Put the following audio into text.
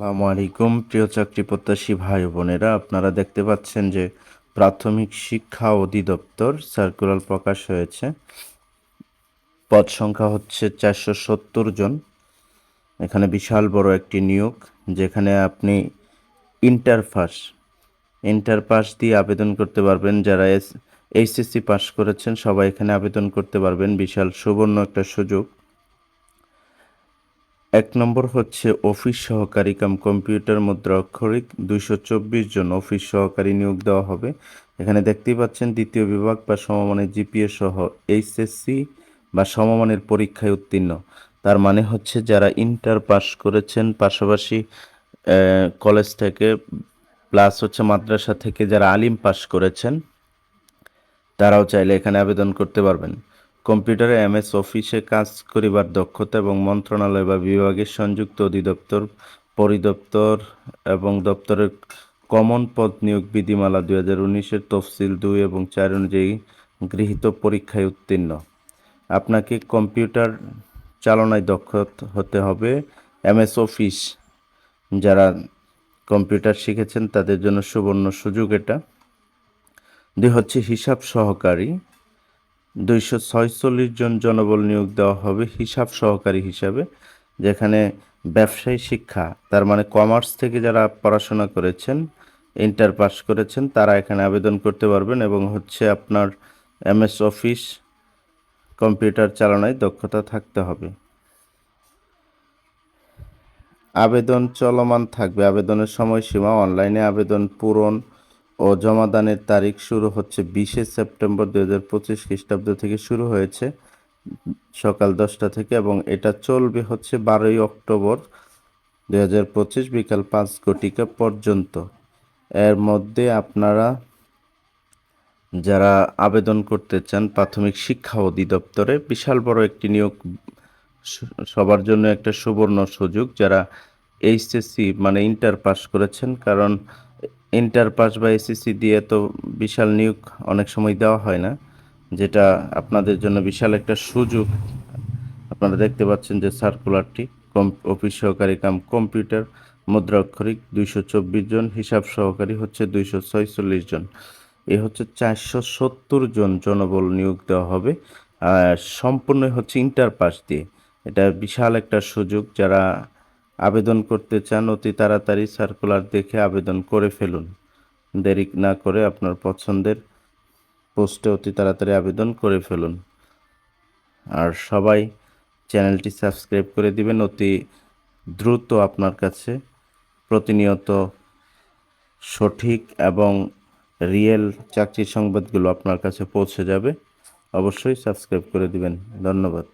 আসসালামু আলাইকুম, প্রিয় চাকরি প্রত্যাশী ভাই বোনেরা। আপনারা দেখতে পাচ্ছেন যে প্রাথমিক শিক্ষা অধিদপ্তর সার্কুলার প্রকাশ হয়েছে। পদ সংখ্যা হচ্ছে চারশো সত্তর জন। এখানে বিশাল বড় একটি নিয়োগ, যেখানে আপনি ইন্টার পাস। ইন্টার পাস দিয়ে আবেদন করতে পারবেন। যারা এস এইচএসসি পাস করেছেন, সবাই এখানে আবেদন করতে পারবেন। বিশাল সুবর্ণ একটা সুযোগ। এক নম্বর হচ্ছে অফিস সহকারী কাম কম্পিউটার মুদ্রা অক্ষরিক, দুইশো চব্বিশ জন অফিস সহকারী নিয়োগ দেওয়া হবে। এখানে দেখতেই পাচ্ছেন দ্বিতীয় বিভাগ বা সমমানের জিপিএ সহ এইচএসসি বা সমমানের পরীক্ষায় উত্তীর্ণ। তার মানে হচ্ছে যারা ইন্টার পাস করেছেন, পাশাপাশি কলেজ থেকে, প্লাস হচ্ছে মাদ্রাসা থেকে যারা আলিম পাস করেছেন, তারাও চাইলে এখানে আবেদন করতে পারবেন। কম্পিউটারে এমএস অফিসে কাজ করিবার দক্ষতা এবং মন্ত্রণালয় বা বিভাগের সংযুক্ত অধিদপ্তর, পরিদপ্তর এবং দপ্তরের কমন পদ নিয়োগ বিধিমালা দুই হাজার উনিশের তফসিল দুই এবং চার অনুযায়ী গৃহীত পরীক্ষায় উত্তীর্ণ। আপনাকে কম্পিউটার চালনায় দক্ষ হতে হবে। এমএস অফিস যারা কম্পিউটার শিখেছেন তাদের জন্য সুবর্ণ সুযোগ এটা। দুই হচ্ছে হিসাব সহকারী। দুইশো ছয়চল্লিশ জন জনবল নিয়োগ দেওয়া হবে হিসাব সহকারী হিসাবে, যেখানে ব্যবসায়ী শিক্ষা, তার মানে কমার্স থেকে যারা পড়াশোনা করেছেন, ইন্টার পাস করেছেন, তারা এখানে আবেদন করতে পারবেন এবং হচ্ছে আপনার এমএস অফিস, কম্পিউটার চালানোয় দক্ষতা থাকতে হবে। আবেদন চলমান থাকবে। আবেদনের সময়সীমা অনলাইনে আবেদন পূরণ ও জমাদানের তারিখ শুরু হচ্ছে বিশে সেপ্টেম্বর দু হাজার পঁচিশ খ্রিস্টাব্দ থেকে শুরু হয়েছে সকাল দশটা থেকে এবং এটা চলবে হচ্ছে বারোই অক্টোবর দু হাজার পঁচিশ বিকাল পাঁচ ঘটিকা পর্যন্ত। এর মধ্যে আপনারা যারা আবেদন করতে চান প্রাথমিক শিক্ষা অধিদপ্তরে, বিশাল বড় একটি নিয়োগ সবার জন্য একটা সুবর্ণ সুযোগ যারা এইচএসসি মানে ইন্টার পাস করেছেন, কারণ ইন্টার পাস বা এসএসসি দিয়ে তো বিশাল নিয়োগ অনেক সময় দেওয়া হয় না, যেটা আপনাদের জন্য বিশাল একটা সুযোগ। আপনারা দেখতে পাচ্ছেন যে সার্কুলারটি কম অফিস সহকারী কাম কম্পিউটার মুদ্রাক্ষরিক দুইশো চব্বিশ জন, হিসাব সহকারী হচ্ছে দুইশো ছয়চল্লিশ জন। এ হচ্ছে চারশো সত্তর জন জনবল নিয়োগ দেওয়া হবে সম্পূর্ণ হচ্ছে ইন্টার পাস দিয়ে। এটা বিশাল একটা সুযোগ, যারা আবেদন করতে চান, অতি তাড়াতাড়ি সার্কুলার দেখে আবেদন করে ফেলুন। দেরি না করে আপনার পছন্দের পোস্টে অতি তাড়াতাড়ি আবেদন করে ফেলুন। আর সবাই চ্যানেলটি সাবস্ক্রাইব করে দিবেন, অতি দ্রুত আপনার কাছে প্রতিনিয়ত সঠিক এবং রিয়েল চাকরির সংবাদগুলো আপনার কাছে পৌঁছে যাবে। অবশ্যই সাবস্ক্রাইব করে দিবেন। ধন্যবাদ।